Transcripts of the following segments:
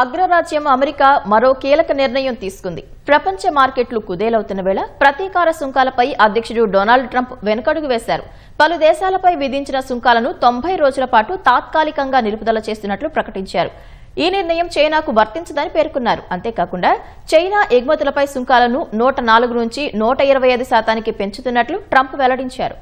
అగ్రరాజ్యం అమెరికా మరో కీలక నిర్ణయం తీసుకుంది. ప్రపంచ మార్కెట్లు కుదేలవుతున్న వేళ ప్రతీకార సుంకాలపై అధ్యక్షుడు డొనాల్డ్ ట్రంప్ వెనుకడుగు వేశారు. పలు దేశాలపై విధించిన సుంకాలను తొంభై రోజుల పాటు తాత్కాలికంగా నిలుపుదల చేస్తున్నట్లు ప్రకటించారు. ఈ నిర్ణయం చైనాకు వర్తించదని పేర్కొన్నారు. అంతేకాకుండా చైనా ఎగుమతులపై సుంకాలను నూట నాలుగు నుంచి నూట ఇరవై ఐదు శాతానికి పెంచుతున్నట్లు ట్రంప్ వెల్లడించారు.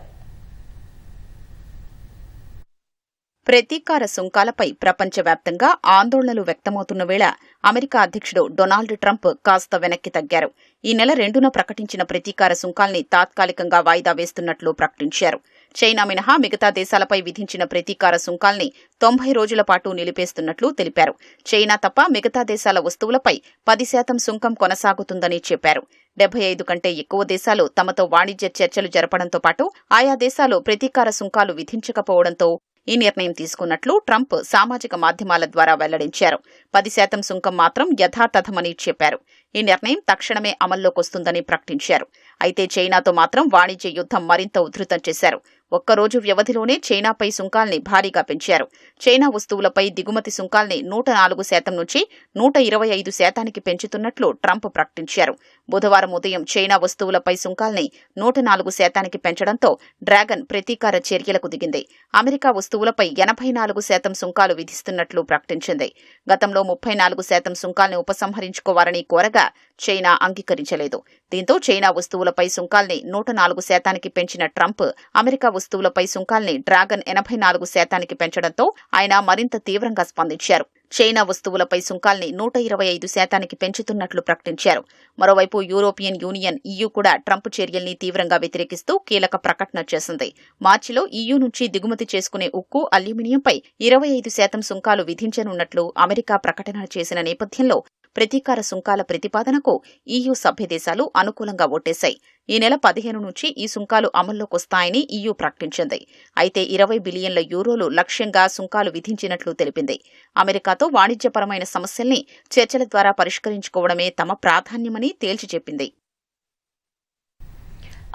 ప్రతీకార సుంకాలపై ప్రపంచవ్యాప్తంగా ఆందోళనలు వ్యక్తమవుతున్న వేళ అమెరికా అధ్యక్షుడు డొనాల్డ్ ట్రంప్ కాస్త వెనక్కి తగ్గారు. ఈ నెల రెండున ప్రకటించిన ప్రతీకార సుంకాల్ని తాత్కాలికంగా వాయిదా వేస్తున్నట్లు ప్రకటించారు. చైనా మినహా మిగతా దేశాలపై విధించిన ప్రతీకార సుంకాల్ని తొంభై రోజుల పాటు నిలిపేస్తున్నట్లు తెలిపారు. చైనా తప్ప మిగతా దేశాల వస్తువులపై పది శాతం సుంకం కొనసాగుతుందని చెప్పారు. డెబ్బై ఐదు కంటే ఎక్కువ దేశాలు తమతో వాణిజ్య చర్చలు జరపడంతో పాటు ఆయా దేశాలు ప్రతీకార సుంకాలు విధించకపోవడంతో ఈ నిర్ణయం తీసుకున్నట్లు ట్రంప్ సామాజిక మాధ్యమాల ద్వారా వెల్లడించారు. పది శాతం సుంకం మాత్రం యథాతథమని చెప్పారు. ఈ నిర్ణయం తక్షణమే అమల్లోకొస్తుందని ప్రకటించారు. అయితే చైనాతో మాత్రం వాణిజ్య యుద్ధం మరింత ఉధృతం చేశారు. ఒక్కరోజు వ్యవధిలోనే చైనాపై సుంకాల్ని భారీగా పెంచారు. చైనా వస్తువులపై దిగుమతి సుంకాల్ని నూట నాలుగు శాతం నుంచి నూట ఇరవై ఐదు శాతానికి పెంచుతున్నట్లు ట్రంప్ ప్రకటించారు. బుధవారం ఉదయం చైనా వస్తువులపై సుంకాల్ని నూట నాలుగు శాతానికి పెంచడంతో డ్రాగన్ ప్రతీకార చర్యలకు దిగింది. అమెరికా వస్తువులపై ఎనభై నాలుగు శాతం సుంకాలు విధిస్తున్నట్లు ప్రకటించింది. గతంలో ముప్పై నాలుగు శాతం సుంకాల్ని ఉపసంహరించుకోవాలని కోరగా చైనా అంగీకరించలేదు. దీంతో చైనా వస్తువులపై సుంకాల్ని నూట నాలుగు శాతానికి పెంచిన ట్రంప్ అమెరికా వస్తువులపై సుంకాల్ని డ్రాగన్ ఎనభై నాలుగు శాతానికి పెంచడంతో ఆయన మరింత తీవ్రంగా స్పందించారు. చైనా వస్తువులపై సుంకాల్ని నూట ఇరవై ఐదు శాతానికి పెంచుతున్నట్లు ప్రకటించారు. మరోవైపు యూరోపియన్ యూనియన్ ఈయూ కూడా ట్రంప్ చర్యల్ని తీవ్రంగా వ్యతిరేకిస్తూ కీలక ప్రకటన చేసింది. మార్చిలో ఈయూ నుంచి దిగుమతి చేసుకునే ఉక్కు అల్యూమినియంపై ఇరవై ఐదు శాతం సుంకాలు విధించనున్నట్లు అమెరికా ప్రకటన చేసిన నేపథ్యంలో ప్రతీకార సుంకాల ప్రతిపాదనకు ఈయూ సభ్యదేశాలు అనుకూలంగా ఓటేశాయి ఈ నెల పదిహేను నుంచి ఈ సుంకాలు అమల్లోకొస్తాయని ఈయూ ప్రకటించింది. అయితే ఇరవై బిలియన్ల యూరోలు లక్ష్యంగా సుంకాలు విధించినట్లు తెలిపింది. అమెరికాతో వాణిజ్యపరమైన సమస్యల్ని చర్చల ద్వారా పరిష్కరించుకోవడమే తమ ప్రాధాన్యమని తేల్చి చెప్పింది.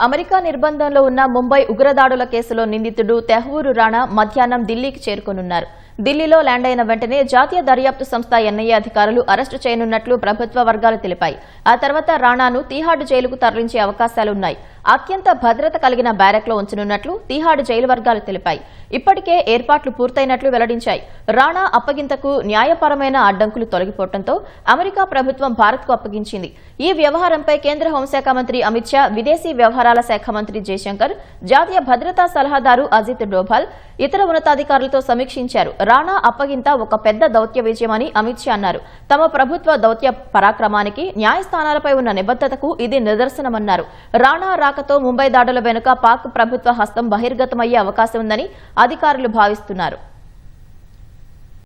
అమెరికా నిర్బంధంలో ఉన్న ముంబై ఉగ్రదాడుల కేసులో నిందితుడు తెహవూరు రాణా మధ్యాహ్నం ఢిల్లీకి చేరుకోనున్నారు. ఢిల్లీలో ల్యాండ్ అయిన వెంటనే జాతీయ దర్యాప్తు సంస్థ ఎన్ఐఏ అధికారులు అరెస్టు చేయనున్నట్లు ప్రభుత్వ వర్గాలు తెలిపాయి. ఆ తర్వాత రాణాను తీహాడ్ జైలుకు తరలించే అవకాశాలున్నాయి. అత్యంత భద్రత కలిగిన బ్యారెక్లో ఉంచనున్నట్లు తీహాడు జైలు వర్గాలు తెలిపాయి. ఇప్పటికే ఏర్పాట్లు పూర్తయినట్లు వెల్లడించాయి. రాణా అప్పగింతకు న్యాయపరమైన అడ్డంకులు తొలగిపోవడంతో అమెరికా ప్రభుత్వం భారత్కు అప్పగించింది. ఈ వ్యవహారంపై కేంద్ర హోంశాఖ మంత్రి అమిత్ షా విదేశీ వ్యవహారాల శాఖ మంత్రి జయశంకర్ జాతీయ భద్రతా సలహాదారు అజిత్ డోభాల్ ఇతర ఉన్నతాధికారులతో సమీక్షించారు. రాణా అప్పగింత ఒక పెద్ద దౌత్య విజయమని అమిత్ షా అన్నారు. తమ ప్రభుత్వ దౌత్య పరాక్రమానికి న్యాయస్థానాలపై ఉన్న నిబద్దతకు ఇది నిదర్శనమన్నారు. రాణా రాకతో ముంబై దాడుల వెనుక పాక్ ప్రభుత్వ హస్తం బహిర్గతమయ్యే అవకాశం ఉందని అధికారులు భావిస్తున్నారు.